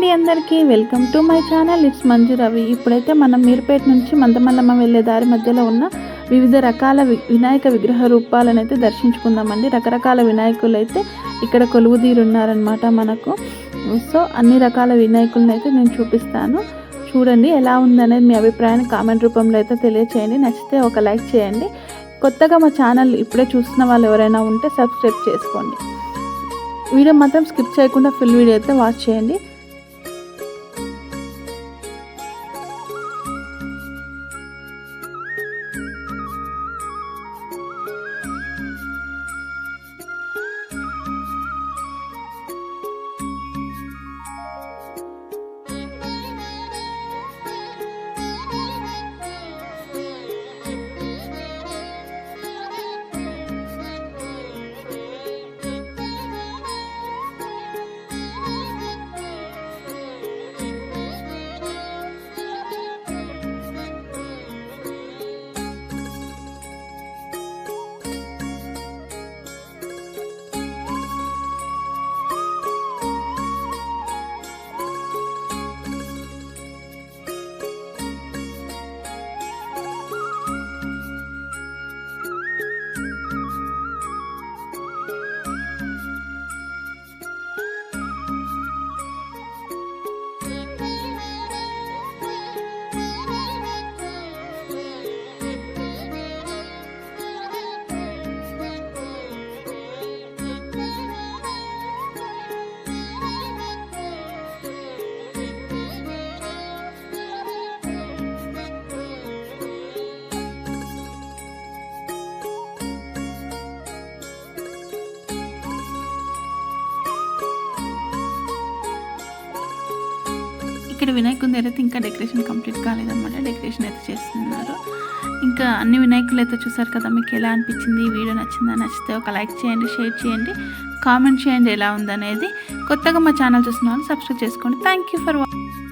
అండి అందరికీ. Welcome to my channel. It's Manju Ravi. ఇప్పుడైతే మనం మీరుపేట నుంచి మందమల్లమ్మ వెళ్ళే దారి మధ్యలో ఉన్న వివిధ రకాల వి- వినాయక విగ్రహ రూపాలను అయితే దర్శించుకుందామండి. రకరకాల వినాయకులు అయితే ఇక్కడ కొలువుదీరు ఉన్నారనమాట మనకు. సో అన్ని రకాల వినాయకులను అయితే నేను చూపిస్తాను. చూడండి ఎలా ఉందనేది మీ అభిప్రాయాన్ని కామెంట్ రూపంలో అయితే తెలియచేయండి. నచ్చితే ఒక లైక్ చేయండి. కొత్తగా మా ఛానల్ ఇప్పుడే చూస్తున్న వాళ్ళు ఎవరైనా ఉంటే సబ్స్క్రైబ్ చేసుకోండి. వీడియో మాత్రం స్కిప్ చేయకుండా ఫుల్ వీడియో అయితే వాచ్ చేయండి. ఇక్కడ వినాయకుని దగ్గర అయితే ఇంకా డెకరేషన్ కంప్లీట్ కాలేదన్నమాట. డెకరేషన్ అయితే చేస్తున్నారు. ఇంకా అన్ని వినాయకులు అయితే చూసారు కదా మీకు ఎలా అనిపించింది? వీడియో నచ్చిందా? నచ్చితే ఒక లైక్ చేయండి షేర్ చేయండి కామెంట్ చేయండి ఎలా ఉందనేది కొత్తగా మా ఛానల్ చూస్తున్న వాళ్ళు సబ్స్క్రైబ్ చేసుకోండి. Thank you for watching